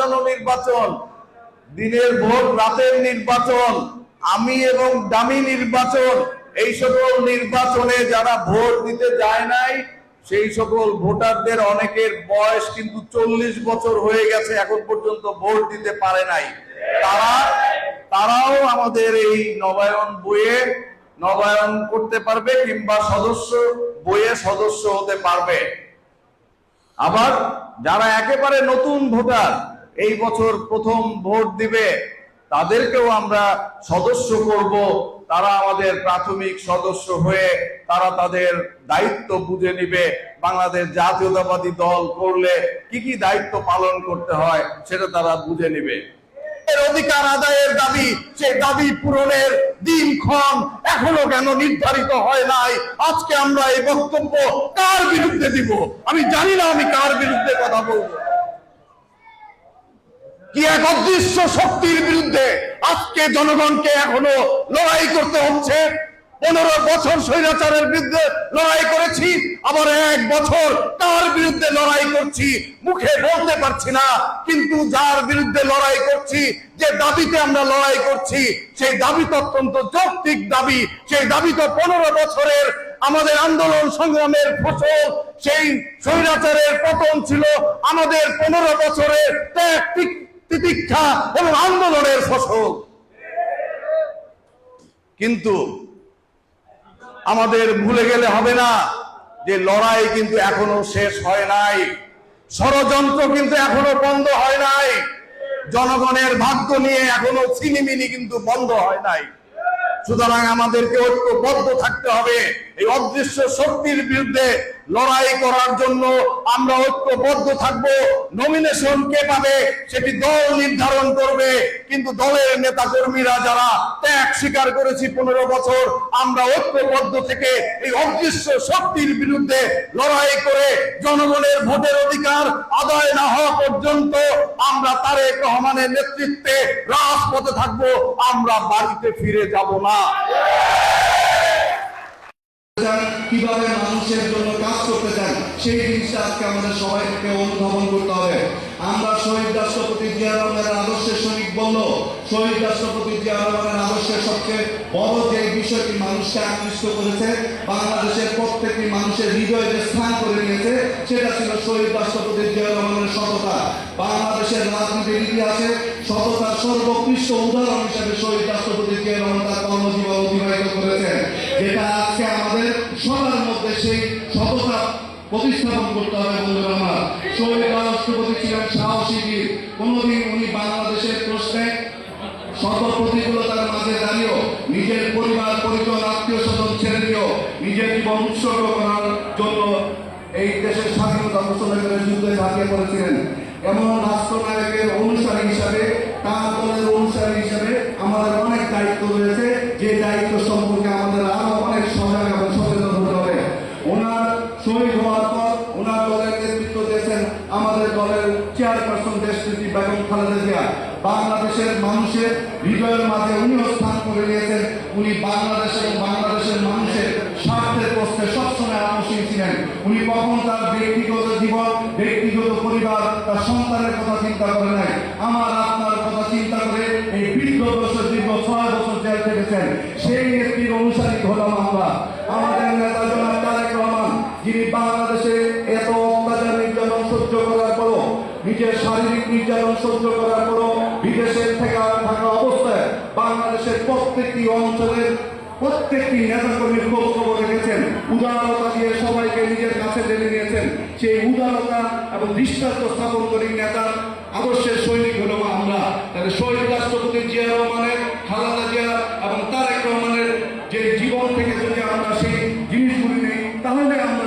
সাজানো নির্বাচন, দিনের ভোট, রাতের নির্বাচন, আমি এবং দামি নির্বাচন, এই সকল নির্বাচনে যারা ভোট দিতে যায় নাই, সেই সকল ভোটারদের অনেকের বয়স কিন্তু চল্লিশ বছর হয়ে গেছে, এখন পর্যন্ত ভোট দিতে পারে নাই। তারা, তারাও আমাদের এই নবায়ন বইয়ে নবায়ন করতে পারবে কিংবা সদস্য বইয়ে সদস্য হতে পারবে। আবার যারা একেবারে নতুন ভোটার এই বছর প্রথম ভোট দিবে, তাদেরকেও আমরা সদস্য করব। তারা আমাদের প্রাথমিক সদস্য হয়ে তারা তাদের দায়িত্ব বুঝে নিবে। বাংলাদেশ জাতীয়তাবাদী দল করলে কি কি দায়িত্ব পালন করতে হয় সেটা তারা বুঝে নিবে। অধিকার আদায়ের দাবি সেই দাবি পূরণের দিনক্ষণ এখনও কেন নির্ধারিত হয় নাই? আজকে আমরা এই বক্তব্য কার বিরুদ্ধে দিব? আমি জানি না আমি কার বিরুদ্ধে কথা বলব। কি এক অদৃশ্য শক্তির বিরুদ্ধে আজকে জনগণকে এখনও লড়াই করতে হচ্ছে? পনেরো বছর স্বৈরাচারের বিরুদ্ধে লড়াই করেছি, আবার এক বছর তার বিরুদ্ধে লড়াই করছি মুখে বলতে পারছি না, কিন্তু যার বিরুদ্ধে লড়াই করছি, যে দাবিতে আমরা লড়াই করছি, সেই দাবি তো অত্যন্ত যৌক্তিক দাবি। সেই দাবি তো পনেরো বছরের আমাদের আন্দোলন সংগ্রামের ফসল। সেই স্বৈরাচারের পতন ছিল আমাদের পনেরো বছরের ত্যাগ তিতিক্ষা এবং আন্দোলনের ফসল। কিন্তু আমাদের ভুলে গেলে হবে না যে লড়াই কিন্তু এখনও শেষ হয় নাই। ষড়যন্ত্র কিন্তু এখনও বন্ধ হয় নাই। জনগণের ভাগ্য নিয়ে এখনও ছিনিমিনি কিন্তু বন্ধ হয় নাই। সুতরাং আমাদেরকে ঐক্যবদ্ধ থাকতে হবে। এই অদৃশ্য শক্তির বিরুদ্ধে লড়াই করার জন্য আমরা ঐক্যবদ্ধ থাকব। নমিনেশন কে পাবে, সেটি দল নির্ধারণ করবে। কিন্তু দলের নেতা কর্মীরা যারা ত্যাগ স্বীকার করেছি পনেরো বছর, আমরা ঐক্যবদ্ধ থেকে এই অদৃশ্য শক্তির বিরুদ্ধে লড়াই করে জনগণের ভোটের অধিকার আদায় না হওয়া পর্যন্ত আমরা তারেক রহমানের নেতৃত্বে রাজপথে থাকব। আমরা বাড়িতে ফিরে যাব না। কীভাবে মানুষের জন্য কাজ করতে চান সেই জিনিসটা আজকে আমাদের সবাইকে অনুধাবন করতে হবে। আমরা শহীদ রাষ্ট্রপতি জিয়া রহমানের আদর্শের সৈনিক বলল শহীদ রাষ্ট্রপতি জিয়া রহমানের আদর্শের সবচেয়ে বড় যে বিষয়টি মানুষকে আকৃষ্ট করেছে, বাংলাদেশের প্রত্যেকটি মানুষের হৃদয়ে যে স্থান করে নিয়েছে, সেটা ছিল শহীদ রাষ্ট্রপতি জিয়া রহমানের সততা। বাংলাদেশের রাজনীতির ইতিহাসে সততার সর্বোৎকৃষ্ট উদাহরণ হিসেবে শহীদ রাষ্ট্রপতি জিয়া রহমান তার কর্মজীবন অতিবাহিত করেছেন, যেটা আজকে প্রতিস্থাপন করতে হবে বন্ধুরা আমার। শহীদ রাষ্ট্রপতি ছিলেন সাহসী বীর। কোনোদিন উনি বাংলাদেশের প্রশ্নে শত প্রতিকূলতার মাঝে দাঁড়িয়েও নিজের পরিবার, পরিজন আত্মীয় স্বজন ছেড়ে দিয়েও নিজের জীবন উৎসর্গ করার জন্য এই দেশের স্বাধীনতা ঘোষণাকারের যুদ্ধে ঝাঁপিয়ে পড়েছিলেন। এমন রাষ্ট্রনায়কের অনুসারী হিসাবে, তার দলের অনুসারী হিসাবে আমাদের অনেক দায়িত্ব রয়েছে যে দায়িত্ব সম্পর্কে আমাদের আরও অনেক সজাগ এবং সচেতন হতে হবে ওনার শহীদ হওয়ার পর ওনার দলের নেতৃত্ব দিয়েছেন আমাদের দলের চেয়ারপারসন দেশনেত্রী খালেদা বাংলাদেশের মানুষের হৃদয়ের মাঝে উনিও স্থান করে নিয়েছেন উনি বাংলাদেশ এবং বাংলাদেশের মানুষের স্বার্থের প্রশ্নে সবসময় আলোচনা ছিলেন। উনি কখন তার ব্যক্তিগত জীবন, ব্যক্তিগত পরিবার, তার সন্তানের কথা চিন্তা করে নাই। আমার আপনার কথা চিন্তা করে এই বৃদ্ধ বছর দীর্ঘ ছয় বছর জেল থেকেছেন সেই নেত্রীর অনুসারী হলাম আমরা। আমাদের নেতা জনাব তারেক রহমান, যিনি বাংলাদেশে এত অত্যাচার নির্যাতন সহ্য করার নিজের শারীরিক নির্যাতন সহ্য করার পরও বিদেশে থাকা থাকা অবস্থায় বাংলাদেশের প্রত্যেকটি অঞ্চলের প্রত্যেকটি নেতাকর্মীর খোঁজ খবর রেখেছেন। উদারতা দিয়ে সবাইকে নিজের কাছে টেনে নিয়েছেন। সেই উদারতা এবং দৃষ্টান্ত স্থাপনকারী নেতার আদর্শের সৈনিক হলো আমরা। তাহলে শহীদ রাষ্ট্রপতি জিয়া রহমানের, খালেদা জিয়া এবং তারেক রহমানের যে জীবন থেকে যদি আমরা সেই জিনিসগুলি নেই, তাহলে আমরা